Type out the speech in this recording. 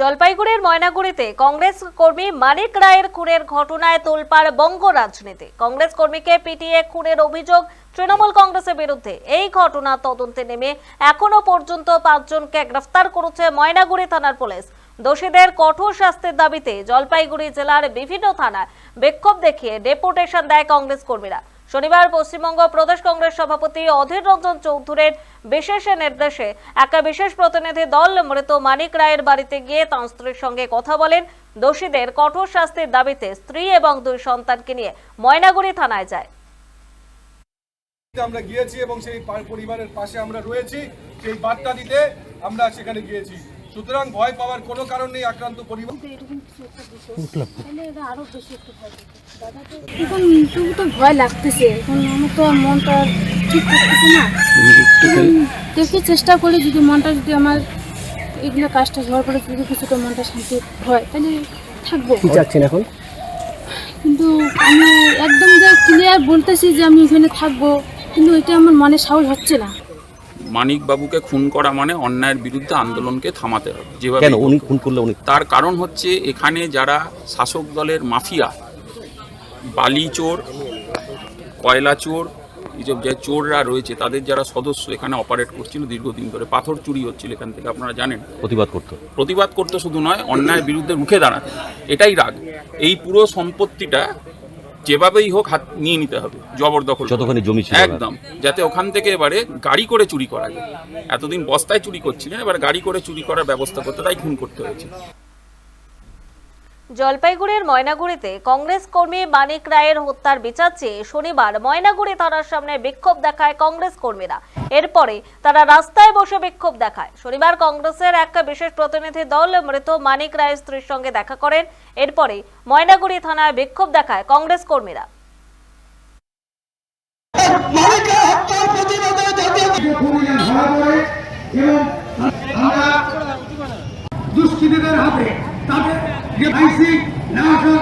জলপাইগুড়ির ময়নাগুড়িতে কংগ্রেস কর্মী মানিক রায়ের খুনের ঘটনায় তোলপাড় বঙ্গ রাজনীতি। কংগ্রেস কর্মীকে পিটিএ খুনের অভিযোগ তৃণমূল কংগ্রেসের বিরুদ্ধে। এই ঘটনা তদন্তে নেমে এখনও পর্যন্ত পাঁচজনকে গ্রেফতার করেছে ময়নাগুড়ি থানার পুলিশ। দোষীদের কঠোর শাস্তির দাবিতে জলপাইগুড়ি জেলার বিভিন্ন থানায় বিক্ষোভ দেখিয়ে ডেপুটেশন দেয় কংগ্রেস কর্মীরা। শনিবার পশ্চিমবঙ্গ প্রদেশ কংগ্রেস সভাপতি অধীর রঞ্জন চৌধুরীর বিশেষ নির্দেশে এক বিশেষ প্রতিনিধি দল মৃত মানিক রায়ের বাড়িতে গিয়ে তাঁর স্ত্রীর সঙ্গে কথা বলেন। দোষীদের কঠোর শাস্তির দাবিতে স্ত্রী এবং দুই সন্তানকে নিয়ে ময়নাগুড়ি থানায় যায়। আমরা গিয়েছি এবং সেই পরিবারের পাশে আমরা রয়েছি। সেই বার্তা দিতে আমরা সেখানে গিয়েছি। সুতরাং ভয় পাওয়ার কোনো কারণ নেই আক্রান্ত পরিবার। তাহলে এরা আরও বেশি একটু ভয় দাদা তো এখন তবু তো ভয় লাগতেছে। এখন আমার তো আর মনটা ঠিক থাকতেছে না। দেখি চেষ্টা করি যদি মনটা যদি আমার এগুলো কাজটা হওয়ার পরে যদি কিছুটা মনটা শান্তি হয় তাহলে থাকব। কি চাচ্ছেন এখন? কিন্তু আমি একদম যে ক্লিয়ার বলতেছি যে আমি এখানে থাকব কিন্তু এটা আমার মনে সাহস হচ্ছে না। মানিক বাবুকে খুন করা মানে অন্যায়ের বিরুদ্ধে আন্দোলনকে থামাতে হবে যেভাবে কেন? উনি খুন করলে উনি তার কারণ হচ্ছে এখানে যারা শাসক দলের মাফিয়া বালি চোর কয়লা চোর এইসব যে চোররা রয়েছে তাদের যারা সদস্য এখানে অপারেট করছিল দীর্ঘদিন ধরে পাথর চুরি হচ্ছিল এখান থেকে আপনারা জানেন। প্রতিবাদ করতো। প্রতিবাদ করতে শুধু নয় অন্যায়ের বিরুদ্ধে রুখে দাঁড়াতে। এটাই রাগ। এই পুরো সম্পত্তিটা যেভাবেই হোক হাত নিয়ে নিতে হবে জবরদখল যতক্ষণ যতখানি জমি ছিল একদম যাতে ওখান থেকে এবারে গাড়ি করে চুরি করা যায়। এতদিন বস্তায় চুরি করছিলেন এবার গাড়ি করে চুরি করার ব্যবস্থা করতে তাই খুন করতে হয়েছে। জলপাইগুড়ির ময়নাগুড়িতে কংগ্রেস কর্মী মানিক রায়ের হত্যার বিচার চেয়ে শনিবার ময়নাগুড়ি থানার সামনে বিক্ষোভ দেখায় কংগ্রেস কর্মীরা। এরপরে তারা রাস্তায় বসে বিক্ষোভ দেখায়। শনিবার কংগ্রেসের এক বিশেষ প্রতিনিধি দল মৃত মানিক রায়ের স্ত্রীর সঙ্গে দেখা করেন। এরপরে ময়নাগুড়ি থানায় বিক্ষোভ দেখায় কংগ্রেস কর্মীরা। দুষ্কৃতীদের হাতে তাদের যে আইসি না আসা